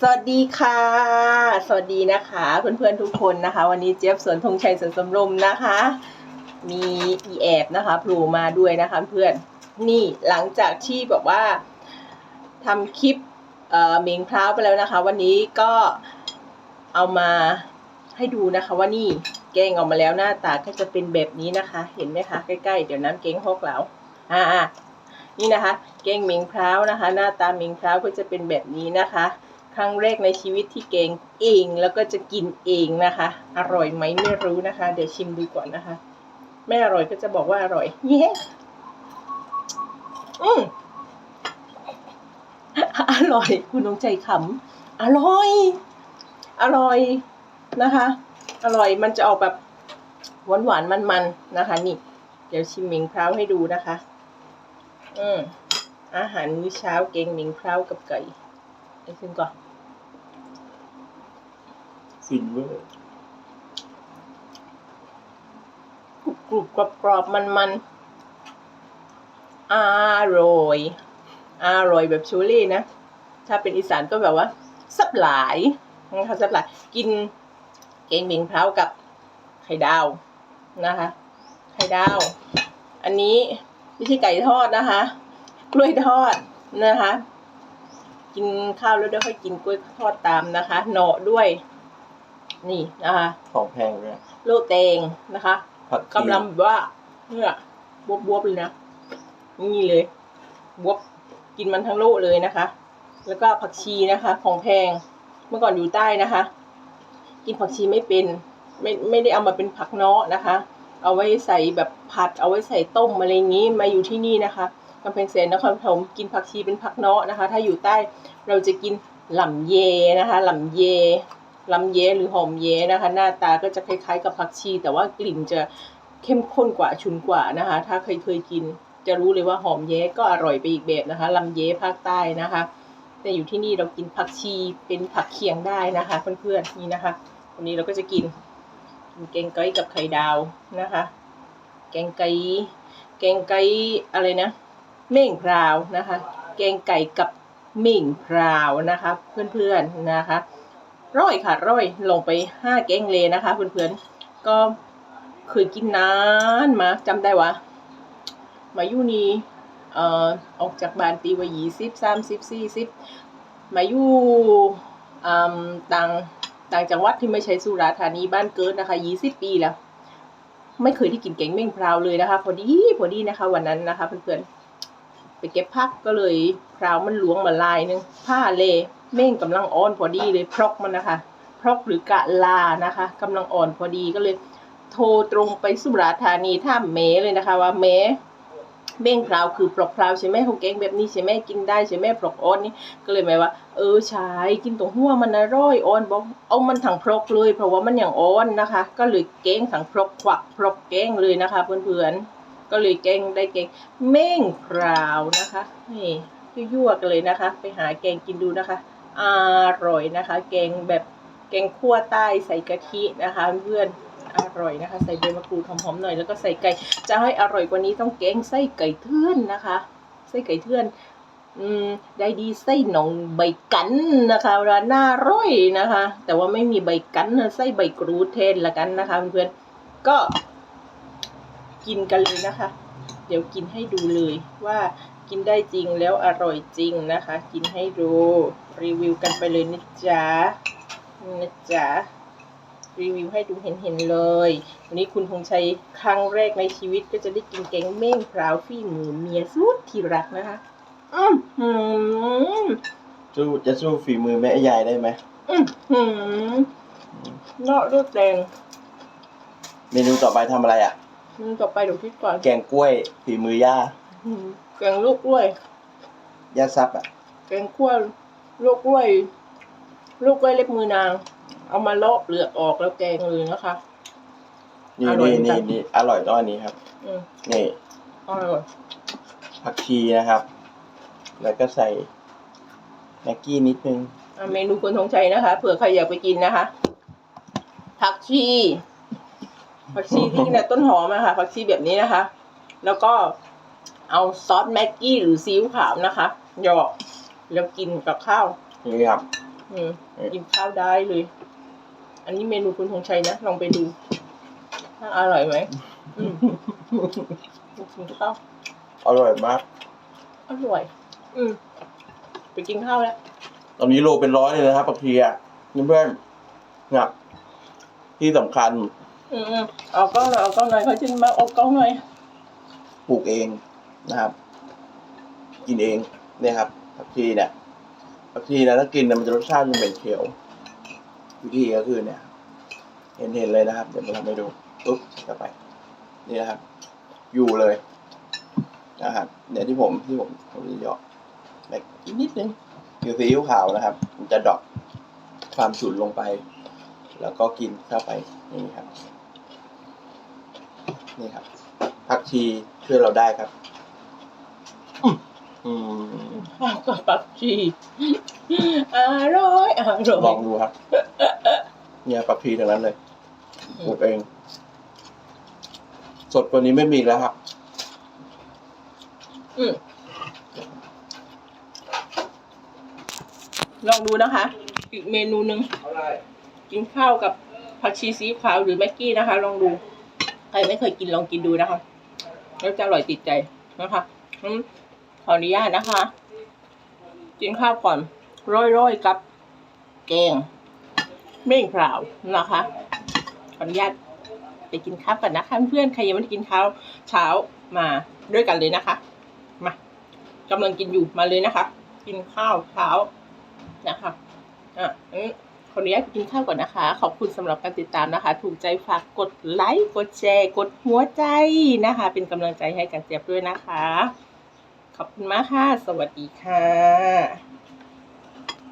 สวัสดีค่ะ สวัสดีนะคะ เพื่อนๆทุกคนนะคะ วันนี้เจี๊ยบสวนธงชัยสวนสมรมนะคะ มีอีแอบนะคะโผล่มาด้วยนะคะเพื่อนนี่หลังจากที่แบบว่าทำคลิปเอ่อเมงพร้าวไปแล้วนะคะ วันนี้ก็เอามาให้ดูนะคะ ว่านี่แกงออกมาแล้วหน้าตาก็จะเป็นแบบนี้นะคะ เห็นไหมคะใกล้ๆเดี๋ยวน้ำเก้งหกแล้วอ่านี่นะคะ แกงเมงพร้าวนะคะ หน้าตาเมงพร้าวก็จะเป็นแบบนี้นะคะ ครั้งแรกในชีวิตที่เกงเองแล้วก็จะกินเองนะคะ อร่อยไหมไม่รู้นะคะ เดี๋ยวชิมดูก่อนนะคะ ไม่อร่อยก็จะบอกว่าอร่อย เย้อืมอร่อย คุณน้องใจขำอร่อย อร่อยนะคะ อร่อยมันจะออกแบบหวานหวานมันมันๆนะคะ นี่ เดี๋ยวชิมหมิงพร้าวให้ดูนะคะ อืมอาหารมื้อเช้าเกงหมิงพร้าวกับไก่ไอ้ขึ้นก่อน ฟินเวอร์กรุบกรอบกรอบมันมันๆอร่อย อร่อยแบบชูรี่นะ ถ้าเป็นอีสานก็แบบว่าสับหลายนะคะสับหลายกินเกงหมิงพร้าวกับไข่ดาวนะคะ ไข่ดาว อันนี้ไม่ใช่ไก่ทอดนะคะ กล้วยทอดนะคะ กินข้าวแล้วเดี๋ยวค่อยกินกล้วยทอดตามนะคะ หน่อด้วย นี่นะคะของแพงด้วยโลเตงนะคะผักชีกำลังแบบว่าเนี่ยบวบบวบๆเลยนะนี่เลยบวบกินมันทั้งโลเลยนะคะ แล้วก็ผักชีนะคะ ของแพงเมื่อก่อนอยู่ใต้นะคะ กินผักชีไม่เป็น ไม่ไม่ได้เอามาเป็นผักเนาะนะคะ เอาไว้ใส่แบบผัด เอาไว้ใส่ต้มอะไรอย่างนี้มาอยู่ที่นี่นะคะกำแพงแสนนครปฐมกินผักชีเป็นผักเนาะนะคะ ถ้าอยู่ใต้เราจะกินหล่ำเยนะคะ หล่ำเย ลำเยหรือหอมเยนะคะ หน้าตาก็จะคล้ายๆ กับผักชี แต่ว่ากลิ่นจะเข้มข้นกว่าชุนกว่านะคะ ถ้าเคยเคยกิน จะรู้เลยว่าหอมเยก็อร่อยไปอีกแบบนะคะลำเยภาคใต้นะคะ แต่อยู่ที่นี่เรากินผักชีเป็นผักเคียงได้นะคะเพื่อนๆนี่นะคะ วันนี้เราก็จะกินกินแกงไก่กับไข่ดาวนะคะ แกงไก่แกงไก่อะไรนะ เม่งพราวนะคะ แกงไก่กับเม่งพราวนะคะ เพื่อนๆนะคะ ร้อยค่ะร้อยลงไปห้าแกงเลยนะคะเพื่อนๆก็เคยกินนานมาจำได้ว่ามาอยู่นี่เอ่อออกจากบ้านปีว่ายี่สิบสามสิบสี่สิบมาอยู่อืมต่างต่างจังหวัดที่ไม่ใช่สุราษฎร์ธานีบ้านเกิดนะคะยี่สิบปีแล้ว ไม่เคยที่กินแกงเม่งพราวเลยนะคะ พอดีพอดีนะคะ วันนั้นนะคะเพื่อนๆไปเก็บผักก็เลยพราวมันหลวงมาลายหนึงผ้าเล เม่งกำลังอ่อนพอดีเลยพรอกมันนะคะพรอกหรือกะลานะคะกำลังอ่อนพอดีก็เลย โทรตรงไปสุราษฎร์ธานีท่าเมเลยนะคะ ว่าเมเม่งพราวคือปลอกพราวใช่ไหมเขาแกงแบบนี้ใช่ไหมกินได้ใช่ไหมปลอกอ่อนนี่ก็เลยหมายว่า เออใช่กินตรงหัวมันอร่อยอ่อนบอกเอามันถังพรอกเลย เพราะว่ามันอย่างอ่อนนะคะ ก็เลยแกงถังพรอกควักพรอกแกงเลยนะคะ เพื่อนๆก็เลยแกงได้แกงเม่งพราวนะคะนี่ยั่วๆกันเลยนะคะ ไปหาแกงกินดูนะคะ อร่อยนะคะ แกงแบบแกงคั่วใต้ใส่กะทินะคะ เพื่อนอร่อยนะคะ ใส่ใบมะกรูดหอมๆหน่อยแล้วก็ใส่ไก่ จะให้อร่อยกว่านี้ต้องแกงไส้ไก่เทื่อนนะคะ ไส้ไก่เทื่อนอืมได้ดีไส้หนองใบกันนะคะร้านน่าร่อยนะคะ แต่ว่าไม่มีใบกันนะไส้ใบกรูดเทนละกันนะคะเพื่อนๆก็กินกันเลยนะคะ เดี๋ยวกินให้ดูเลยว่ากินได้จริงแล้วอร่อยจริงนะคะ กินให้ดูรีวิวกันไปเลยนะจ๊ะนี่นะจ๊ะรีวิวให้ดูเห็นเห็นๆเลย วันนี้คุณธงชัยครั้งแรกในชีวิตก็จะได้กินแกงเม่งพราวฟี่มือเมียสุดที่รักนะคะอือหือสู้จะสู้ฝีมือแม่ยายได้ไหมอือหือเลาะด้วยแดงเมนูต่อไปทำอะไรอะ อืมต่อไปเดี๋ยวคิดก่อนแกงกล้วยฝีมือย่าอืมแกงลูกกล้วย ย่าซับอะ แกงคั่วลูกกล้วย ลูกกล้วยเล็บมือนาง เอามาเลาะเปลือกออกแล้วแกงเลยนะคะ นี่อร่อยนี่จันี่ง นี่อร่อยต้องอันนี้ครับ อืมนี่ อร่อยผักชีนะครับ แล้วก็ใส่แม็กกี้นิดนึง อะเมนูคนทงชัยนะคะ เผื่อใครอยากไปกินนะคะผักชี ผักชีที่เนี่ยต้นหอมอะค่ะผักชีแบบนี้นะคะ แล้วก็เอาซอสแม็กกี้หรือซีอิ๊วขาวนะคะหยอกแล้วกินกับข้าว นี่ครับนอืมกินข้าวได้เลย อันนี้เมนูคุณธงชัยนะลองไปดูถ้าอร่อยไหมอืมกินข้าวอร่อยมาก อร่อย อืมไปกินข้าวแล้ว ตอนนี้โลเป็นร้อยเลยนะครับผักชีอะเพื่อนๆเนี่ยที่สำคัญ อืมอืมเอากล้องหน่อยเอากล้องหน่อยเขาจินมาเอากล้องหน่อยปลูกเองนะครับ กินเองเนี่ยครับผักชีเนี่ยผักชีนะถ้ากินเนี่ยมันจะรสชาติมันเป็นเขียว วิธีก็คือเนี่ย เห็นเห็นเลยนะครับ เดี๋ยวผมทำให้ดูปุ๊บเข้าไป นี่นะครับ อยู่เลยนะครับเนี่ยที่ผมที่ผมผมจะเหยาะแบบนิดนึงคือซีอิ๊วขาวนะครับ มันจะดรอกความฉุนลงไป แล้วก็กินเข้าไปนี่ครับ นี่ครับผักชีช่วยเราได้ครับ อืมข้าวกับปักชีอร่อยอร่อยลองดูครับ เนี่ยผักชีทั้งนั้นเลยปลูกเอง สดกว่านี้ไม่มีแล้วครับ อืมลองดูนะคะ อีกเมนูหนึ่งกินข้าวกับผักชีซีอิ๊วขาวหรือแม็กกี้นะคะ ลองดูใครไม่เคยกินลองกินดูนะคะแล้วจะอร่อยติดใจนะคะขออนุญาตนะคะกินข้าวก่อนร่อยๆกับแกงเม่งเปล่านะคะขออนุญาตไปกินข้าวก่อนนะคะเพื่อนใครยังไม่ได้กินข้าวเช้ามาด้วยกันเลยนะคะ มากำลังกินอยู่มาเลยนะคะ กินข้าวเช้านะคะอะอื ขออนุญาตกินข้าวก่อนนะคะ ขอบคุณสำหรับการติดตามนะคะ ถูกใจฝากกดไลค์กดแชร์ กดหัวใจนะคะ เป็นกำลังใจให้กันเจี๊ยบด้วยนะคะ ขอบคุณมากค่ะ สวัสดีค่ะ